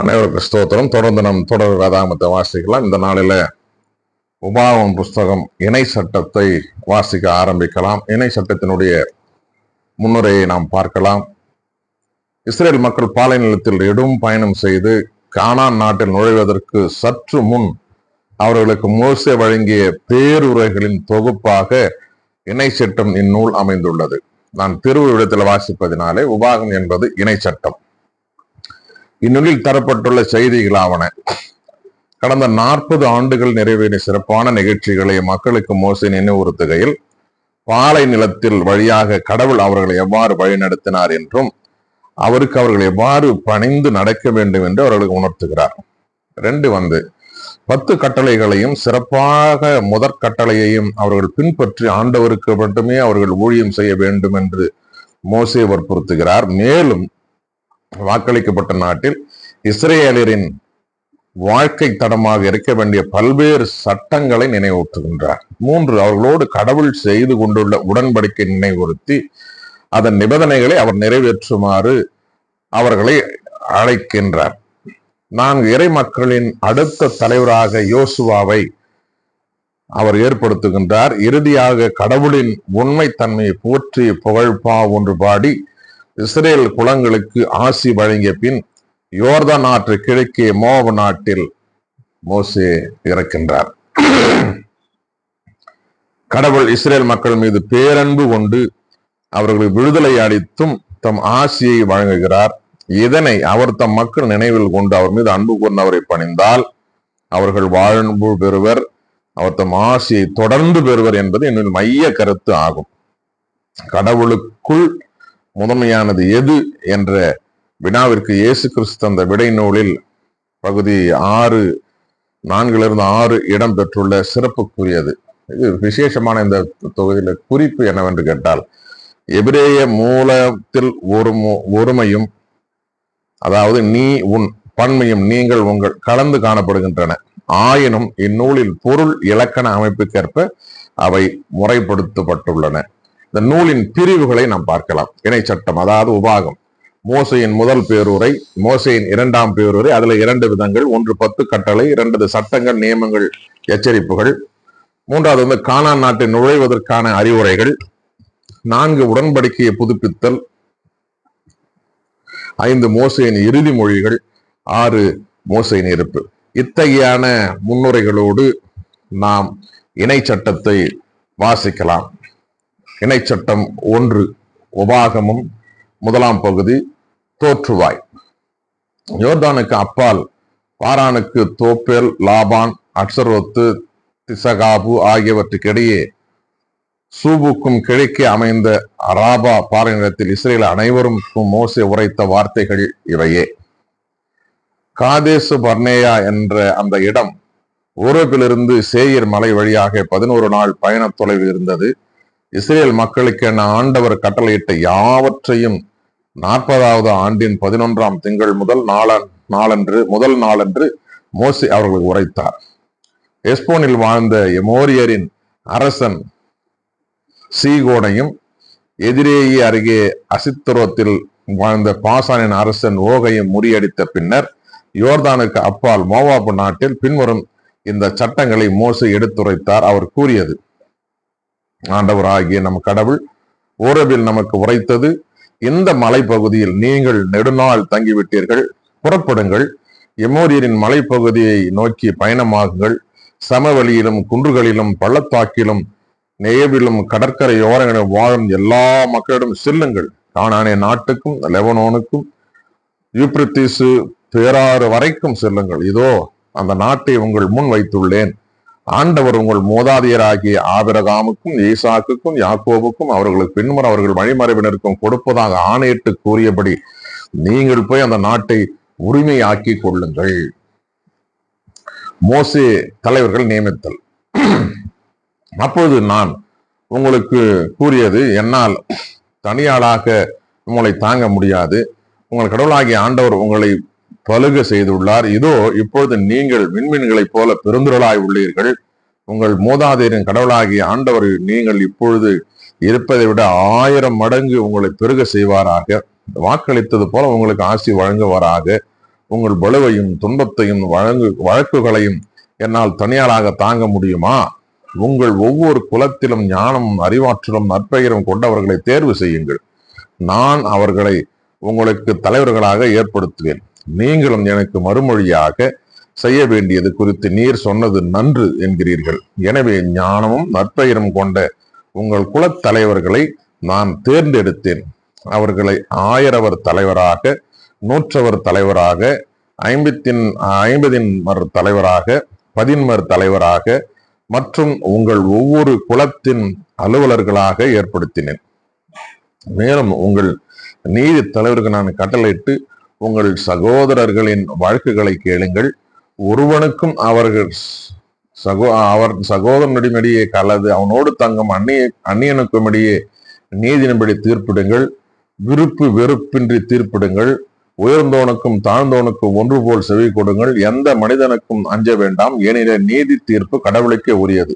அனைவருக்கு ஸ்தோத்திரம். தொடர்ந்து நம் தொடர் வேதாமத்தை வாசிக்கலாம். இந்த நாளில உபாவம் புஸ்தகம் இணை சட்டத்தை வாசிக்க ஆரம்பிக்கலாம். இணை சட்டத்தினுடைய முன்னுரையை நாம் பார்க்கலாம். இஸ்ரேல் மக்கள் பாலை நிலத்தில் இடும் பயணம் செய்து கானான் நாட்டில் நுழைவதற்கு சற்று முன் அவர்களுக்கு மோசே வழங்கிய பேருரைகளின் தொகுப்பாக இணை சட்டம் இந்நூல் அமைந்துள்ளது. நான் திருவிழத்தில் வாசிப்பதினாலே உபாகம் என்பது இணை சட்டம். இந்நூலில் தரப்பட்டுள்ள செய்திகளாவன கடந்த நாற்பது ஆண்டுகள் நிறைவேறிய சிறப்பான நிகழ்ச்சிகளை மக்களுக்கு மோசி நினைவுறுத்துகையில் பாலை நிலத்தில் வழியாக கடவுள் அவர்களை எவ்வாறு வழிநடத்தினார் என்றும் அவருக்கு அவர்கள் எவ்வாறு பணிந்து நடக்க வேண்டும் என்று அவர்களுக்கு உணர்த்துகிறார். ரெண்டு வந்து பத்து கட்டளைகளையும் சிறப்பாக முதற் கட்டளையையும் அவர்கள் பின்பற்றி ஆண்டவருக்கு மட்டுமே அவர்கள் ஊழியம் செய்ய வேண்டும் என்று மோசே வற்புறுத்துகிறார். மேலும் வாக்களிக்கப்பட்ட நாட்டில் இஸ்ரேலரின் வாழ்க்கை தடமாக இருக்க வேண்டிய பல்வேறு சட்டங்களை நினைவூட்டுகின்றார். மூன்று அவர்களோடு கடவுள் செய்து கொண்டுள்ள உடன்படிக்கை நினைவுறுத்தி அதன் நிபந்தனைகளை அவர் நிறைவேற்றுமாறு அவர்களை அழைக்கின்றார். நான்கு இறை மக்களின் அடுத்த தலைவராக யோசுவாவை அவர் ஏற்படுத்துகின்றார். இறுதியாக கடவுளின் உண்மை தன்மையை போற்றி புகழ்பா ஒன்று பாடி இஸ்ரேல் குலங்களுக்கு ஆசி வழங்கிய பின் யோர்தான் ஆற்று கிழக்கே மோவ நாட்டில் மோசே இறக்கின்றார். கடவுள் இஸ்ரேல் மக்கள் மீது பேரன்பு கொண்டு அவர்களுக்கு விடுதலை அளித்தும் தம் ஆசியை வழங்குகிறார். இதனை அவர் தம் மக்கள் நினைவில் கொண்டு அவர் மீது அன்பு கொண்டவரை பணிந்தால் அவர்கள் வாழ்வு பெறுவர் அவர் தம் ஆசியை தொடர்ந்து பெறுவர் என்பது என்னுடைய மைய கருத்து ஆகும். கடவுளுக்குள் முதன்மையானது எது என்ற வினாவிற்கு இயேசு கிறிஸ்து அந்த விடை நூலில் பகுதி ஆறு நான்கிலிருந்து ஆறு இடம் பெற்றுள்ள சிறப்புக்குரியது. இது விசேஷமான இந்த தொகுதியில குறிப்பு என்னவென்று கேட்டால் எபிரேய மூலத்தில் ஒரு ஒருமையும் அதாவது நீ உன் பன்மையும் நீங்கள் உங்கள் கலந்து காணப்படுகின்றன. ஆயினும் இந்நூலில் பொருள் இலக்கண அமைப்புக்கேற்ப அவை முறைப்படுத்தப்பட்டுள்ளன. இந்த நூலின் பிரிவுகளை நாம் பார்க்கலாம். இணை சட்டம் அதாவது உபாகம். மோசையின் முதல் பேருரை மோசையின் இரண்டாம் பேருரை அதுல இரண்டு விதங்கள் ஒன்று பத்து கட்டளை இரண்டு சட்டங்கள் நியமங்கள் எச்சரிப்புகள். மூன்றாவது வந்து கானான் நாட்டில் நுழைவதற்கான அறிவுரைகள். நான்கு உடன்படிக்கையை புதுப்பித்தல். ஐந்து மோசையின் இறுதி மொழிகள். ஆறு மோசையின் இருப்பு. இத்தகையான முன்னுரைகளோடு நாம் இணை சட்டத்தை வாசிக்கலாம். இணை சட்டம் ஒன்று உபாகமும் முதலாம் பகுதி தோற்றுவாய். யோர்தானுக்கு அப்பால் பாரானுக்கு தோப்பேல் லாபான் அக்ஷரோத்து திசகாபு ஆகியவற்றுக்கிடையே சூபுக்கும் கிழக்கே அமைந்த அராபா பாறைநிலத்தில் இஸ்ரேல் அனைவருக்கும் மோசே உரைத்த வார்த்தைகள் இவையே. காதேசு பர்னேயா என்ற அந்த இடம் ஊரோப்பிலிருந்து சேயர் மலை வழியாக பதினோரு நாள் பயண தொலைவு இருந்தது. இஸ்ரேல் மக்களுக்கு என ஆண்டவர் கட்டளையிட்ட யாவற்றையும் நாற்பதாவது ஆண்டின் பதினொன்றாம் திங்கள் முதல் நாளன் நாளன்று முதல் நாளன்று மோசி அவர்களுக்கு உரைத்தார். எஸ்போனில் வாழ்ந்த எமோரியரின் அரசன் சீகோனையும் எதிரேயே அருகே அசித்தரோத்தில் வாழ்ந்த பாசானின் அரசன் ஓகையும் முறியடித்த பின்னர் யோர்தானுக்கு அப்பால் மோவாப்பு நாட்டில் பின்வரும் இந்த சட்டங்களை மோசை எடுத்துரைத்தார். அவர் கூறியது ஆண்டவர் ஆகிய நம் கடவுள் ஓரவில் நமக்கு உரைத்தது இந்த மலைப்பகுதியில் நீங்கள் நெடுநாள் தங்கிவிட்டீர்கள். புறப்படுங்கள். எமோரியரின் மலைப்பகுதியை நோக்கி பயணமாகுங்கள். சமவெளியிலும் குன்றுகளிலும் பள்ளத்தாக்கிலும் நேவிலும் கடற்கரையோரங்களிலும் வாழும் எல்லா மக்களிடம் செல்லுங்கள். காணானே நாட்டுக்கும் லெபனோனுக்கும் யூப்ரித்திசு பேராறு வரைக்கும் செல்லுங்கள். இதோ அந்த நாட்டை உங்கள் முன் வைத்துள்ளேன். ஆண்டவர் உங்கள் மூதாதையராகிய ஆபிரகாமுக்கும் ஈசாக்குக்கும் யாக்கோவுக்கும் அவர்களுக்கு பின்முறை அவர்கள் வழிமறைவினருக்கும் கொடுப்பதாக ஆணையிட்டு கூறியபடி நீங்கள் போய் அந்த நாட்டை உரிமையாக்கி கொள்ளுங்கள். மோசே தலைவர்கள் நியமித்தல். அப்பொழுது நான் உங்களுக்கு கூறியது என்னால் தனியாளாக உங்களை தாங்க முடியாது. உங்கள் கடவுளாகிய ஆண்டவர் உங்களை பழுக செய்துள்ளார். இதோ இப்பொழுது நீங்கள் விண்மீன்களைப் போல பெருந்துரலாய் உள்ளீர்கள். உங்கள் மூதாதையரின் கடவுளாகிய ஆண்டவர் நீங்கள் இப்பொழுது இருப்பதை விட ஆயிரம் மடங்கு உங்களை பெருக செய்வாராக. வாக்களித்தது போல உங்களுக்கு ஆசி வழங்குவாராக. உங்கள் வலுவையும் துன்பத்தையும் வழங்கு வழக்குகளையும் என்னால் தனியாராக தாங்க முடியுமா? உங்கள் ஒவ்வொரு குலத்திலும் ஞானமும் அறிவாற்றலும் நற்பெயரும் கொண்டவர்களை தேர்வு செய்யுங்கள். நான் அவர்களை உங்களுக்கு தலைவர்களாக ஏற்படுத்துவேன். நீங்களும் எனக்கு மறுமொழியாக செய்ய வேண்டியது குறித்து நீர் சொன்னது நன்று என்கிறீர்கள். எனவே ஞானமும் நற்பெயரும் கொண்ட உங்கள் குலத் தலைவர்களை நான் தேர்ந்தெடுத்தேன். அவர்களை ஆயிரவர் தலைவராக நூற்றவர் தலைவராக ஐம்பத்தின் ஐம்பதின் மர் தலைவராக பதின்மர் தலைவராக மற்றும் உங்கள் ஒவ்வொரு குலத்தின் அலுவலர்களாக ஏற்படுத்தினேன். மேலும் உங்கள் நீதி தலைவருக்கு நான் கட்டளையிட்டு உங்கள் சகோதரர்களின் வழக்குகளை கேளுங்கள். ஒருவனுக்கும் அவர்கள் சகோ அவர் சகோதரனிடமிடையே கலது அவனோடு தங்கும் அந்நிய அந்நியனுக்கும் இடையே நீதியின்படி தீர்ப்பிடுங்கள். விருப்பு வெறுப்பின்றி தீர்ப்பிடுங்கள். உயர்ந்தோனுக்கும் தாழ்ந்தோனுக்கும் ஒன்று போல் செவி கொடுங்கள். எந்த மனிதனுக்கும் அஞ்ச வேண்டாம். ஏனெனில் நீதி தீர்ப்பு கடவுளுக்கே உரியது.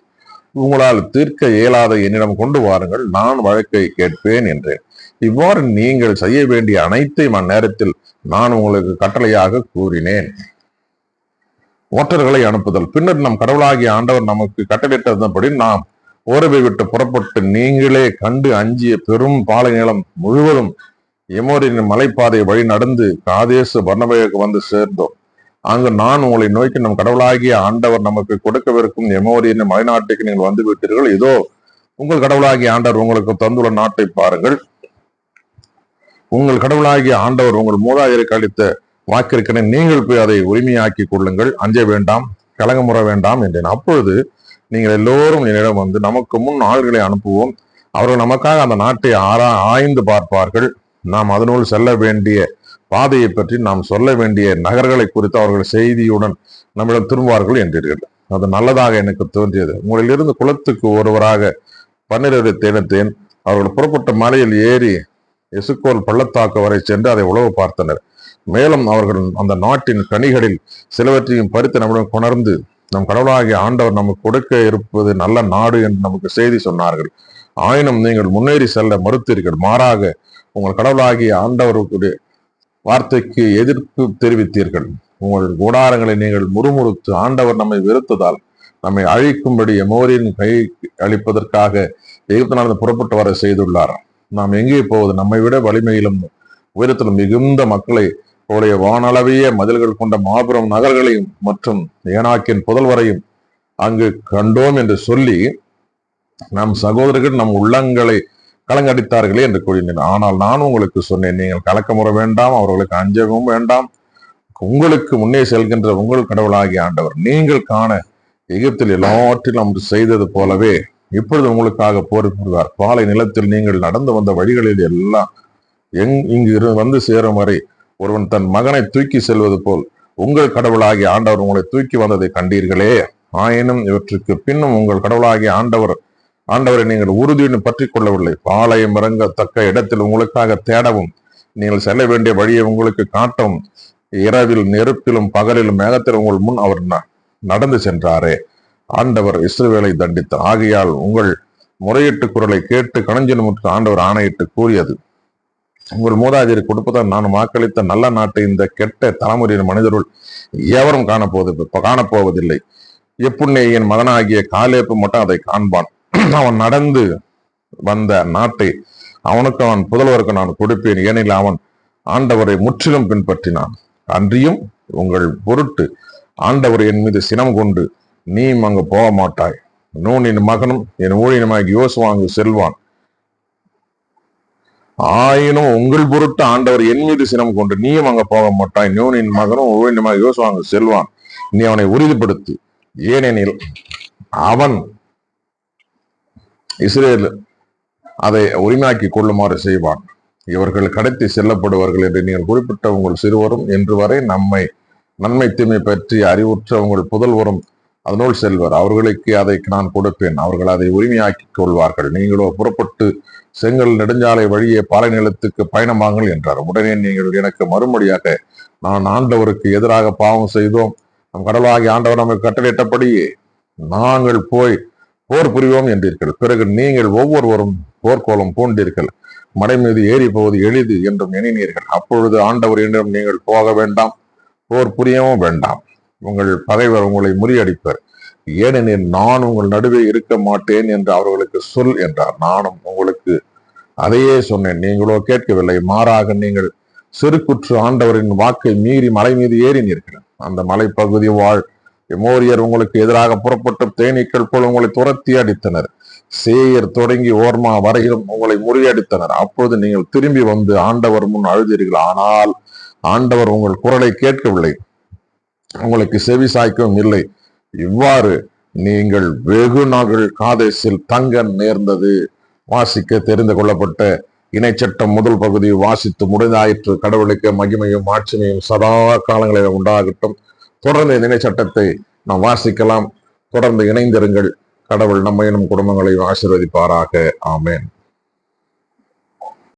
உங்களால் தீர்க்க இயலாத என்னிடம் கொண்டு வாருங்கள். நான் வழக்கை கேட்பேன் என்றேன். இவ்வாறு நீங்கள் செய்ய வேண்டிய அனைத்தையும் அந்நேரத்தில் நான் உங்களுக்கு கட்டளையாக கூறினேன். ஓட்டர்களை அனுப்புதல். பின்னர் நம் கடவுளாகிய ஆண்டவர் நமக்கு கட்டளையிட்டபடி நாம் ஓரவை விட்டு புறப்பட்டு நீங்களே கண்டு அஞ்சிய பெரும் பாலை நிலம் முழுவதும் எமோரின் மலைப்பாதை வழி நடந்து காதேசு வர்ணபயக்கு வந்து சேர்ந்தோம். அங்கு நான் உங்களை நோக்கி நம் கடவுளாகிய ஆண்டவர் நமக்கு கொடுக்கவிருக்கும் எமோரியின் மலைநாட்டுக்கு நீங்கள் வந்து விட்டீர்கள் இதோ உங்கள் கடவுளாகிய ஆண்டவர் உங்களுக்கு தந்துள்ள நாட்டை பாருங்கள். உங்கள் கடவுளாகிய ஆண்டவர் உங்கள் மூதாதையருக்கு அளித்த வாக்கிற்கென நீங்கள் போய் அதை உரிமையாக்கி கொள்ளுங்கள். அஞ்ச வேண்டாம் கலங்கமுற வேண்டாம் என்றேன். அப்பொழுது நீங்கள் எல்லோரும் என்னிடம் வந்து நமக்கு முன் ஆள்களை அனுப்புவோம். அவர்கள் நமக்காக அந்த நாட்டை ஆரா ஆய்ந்து பார்ப்பார்கள். நாம் அதனுள் செல்ல வேண்டிய பாதையை பற்றி நாம் சொல்ல வேண்டிய நகர்களை குறித்து அவர்கள் செய்தியுடன் நம்மிடம் திரும்புவார்கள் என்றீர்கள். அது நல்லதாக எனக்கு தோன்றியது. உங்களிலிருந்து குலத்துக்கு ஒருவராக பன்னிரவை தேனத்தேன் அவர்கள் புறப்பட்ட மலையில் ஏறி எசுக்கோல் பள்ளத்தாக்கு வரை சென்று அதை உழவு பார்த்தனர். மேலும் அவர்கள் அந்த நாட்டின் கனிகளில் சிலவற்றையும் பறித்து நம்மிடம் கொணர்ந்து நம் கடவுளாகிய ஆண்டவர் நமக்கு கொடுக்க இருப்பது நல்ல நாடு என்று நமக்கு செய்தி சொன்னார்கள். ஆயினும் நீங்கள் முன்னேறி செல்ல மறுத்தீர்கள். மாறாக உங்கள் கடவுளாகிய ஆண்டவருக்குடைய வார்த்தைக்கு எதிர்ப்பு தெரிவித்தீர்கள். உங்கள் கூடாரங்களை நீங்கள் முறுமுறுத்து ஆண்டவர் நம்மை வெறுத்ததால் நம்மை அழிக்கும்படி எமோரின் கை அளிப்பதற்காக எகிப்து நடந்து புறப்பட்டு வர செய்துள்ளார். நாம் எங்கே போவது? நம்மை விட வலிமையிலும் உயரத்திலும் மிகுந்த மக்களை உடைய வானளவிய மதில்கள் கொண்ட மாபெரும் நகர்களையும் மற்றும் ஏனாக்கின் புதல்வரையும் அங்கு கண்டோம் என்று சொல்லி நம் சகோதரர்கள் நம் உள்ளங்களை கலங்கடித்தார்களே என்று கூறினேன். ஆனால் நான் உங்களுக்கு சொன்னேன் நீங்கள் கலக்கமுற வேண்டாம் அவர்களுக்கு அஞ்சவும் வேண்டாம். உங்களுக்கு முன்னே செல்கின்ற உங்கள் கடவுளாகிய ஆண்டவர் நீங்கள் காண எகிப்தில் எல்லாவற்றிலும் செய்தது போலவே இப்பொழுது உங்களுக்காக போர் புரிவார். பாலை நிலத்தில் நீங்கள் நடந்து வந்த வழிகளில் எல்லாம் எங் இங்கு இரு- வந்து சேரும் வரை ஒருவன் தன் மகனை தூக்கி செல்வது போல் உங்கள் கடவுளாகிய ஆண்டவர் உங்களை தூக்கி வந்ததை கண்டீர்களே. ஆயினும் இவற்றுக்கு பின்னும் உங்கள் கடவுளாகிய ஆண்டவர் ஆண்டவரை நீங்கள் உறுதியுடன் பற்றி கொள்ளவில்லை பாளையம் இறங்கத்தக்க இடத்தில் உங்களுக்காக தேடவும் நீங்கள் செல்ல வேண்டிய வழியை உங்களுக்கு காட்டவும் இரவில் நெருப்பிலும் பகலிலும் மேகத்திலும் உங்கள் முன் அவர் ந- நடந்து சென்றாரே. ஆண்டவர் இஸ்ரேலை தண்டித்தார். ஆகையால் உங்கள் முறையீட்டு குரலை கேட்டு கணஞ்சனுமுற்று ஆண்டவர் ஆணையிட்டு கூறியது. உங்கள் மூதாதையர் கொடுப்பதால் நான் வாக்களித்த நல்ல நாட்டை இந்த கெட்ட தலைமுறையின் மனிதருள் எவரும் காணப்போவது காணப்போவதில்லை. எப்புண்ணேயின் மகனாகிய காலேப்பு மட்டும் அதை காண்பான். அவன் நடந்து வந்த நாட்டை அவனுக்கு அவன் புதல்வருக்கு நான் கொடுப்பேன். ஏனெனில் அவன் ஆண்டவரை முற்றிலும் பின்பற்றினான். அன்றியும் உங்கள் பொருட்டு ஆண்டவர் என் மீது சினம் கொண்டு நீ அங்கு போக மாட்டாய் நூனின் மகனும் என் ஊழியனமாக யோசுவாங்கு செல்வான். ஆயினும் உங்கள் பொருட்டு ஆண்டவர் என் மீது சினம் கொண்டு நீயும் அங்க போக மாட்டாய் நூனின் மகனும் ஊழியனுமாகி யோசுவாங்கு செல்வான். நீ அவனை உறுதிப்படுத்து. ஏனெனில் அவன் இஸ்ரேல் அதை உரிமையாக்கி கொள்ளுமாறு செய்வான். இவர்கள் கடத்தி செல்லப்படுவார்கள் என்று நீங்கள் குறிப்பிட்ட உங்கள் சிறுவரும் என்று வரை நம்மை நன்மை தீமை பற்றி அறிவுற்ற உங்கள் புதல்வரும் அதனுள் செல்வர். அவர்களுக்கு அதை நான் கொடுப்பேன். அவர்கள் அதை உரிமையாக்கி கொள்வார்கள். நீங்களோ புறப்பட்டு செங்கல் நெடுஞ்சாலை வழியே பாலை நிலத்துக்கு பயணமாங்கள் என்றார். உடனே நீங்கள் எனக்கு மறுமொழியாக நான் ஆண்டவருக்கு எதிராக பாவம் செய்தோம். நம் கடவுளாகிய ஆண்டவர் நமக்கு கட்டளையிட்டபடியே நாங்கள் போய் போர் புரிவோம் என்றீர்கள். பிறகு நீங்கள் ஒவ்வொருவரும் போர்க்கோலம் பூண்டீர்கள். மடை மீது ஏறி போவது எளிது என்றும் எண்ணினீர்கள். அப்பொழுது ஆண்டவர் என்றும் நீங்கள் போக வேண்டாம் போர் புரியவும் வேண்டாம். உங்கள் பகைவர் உங்களை முறியடிப்பர். ஏனெனில் நான் உங்கள் நடுவே இருக்க மாட்டேன் என்று அவர்களுக்கு சொல் என்றார். நானும் உங்களுக்கு அதையே சொன்னேன். நீங்களோ கேட்கவில்லை. மாறாக நீங்கள் சிறுகுற்று ஆண்டவரின் வாக்கை மீறி மலை மீது ஏறினீர்கள். அந்த மலைப்பகுதி வாழ் எமோரியர் உங்களுக்கு எதிராக புறப்பட்ட தேனீக்கள் போல் உங்களை துரத்தி அடித்தனர். சேயர் தொடங்கி ஓர்மா வரையிலும் உங்களை முறியடித்தனர். அப்போது நீங்கள் திரும்பி வந்து ஆண்டவர் முன் அழுதீர்கள். ஆனால் ஆண்டவர் உங்கள் குரலை கேட்கவில்லை. உங்களுக்கு செவி சாய்க்கவும் இல்லை. இவ்வாறு நீங்கள் வெகு நாள்கள் காதேசில் தங்க நேர்ந்தது. வாசிக்க தெரிந்து கொள்ளப்பட்ட இணைச்சட்டம் முதல் பகுதி வாசித்து முடிந்தாயிற்று. கடவுளுக்கு மகிமையும் ஆட்சிமையும் சதா காலங்களில் உண்டாகட்டும். தொடர்ந்து இந்த சட்டத்தை நாம் வாசிக்கலாம். தொடர்ந்து இணைந்திருங்கள். கடவுள் நம்மையினும் குடும்பங்களையும் ஆசீர்வதிப்பாராக. ஆமேன்.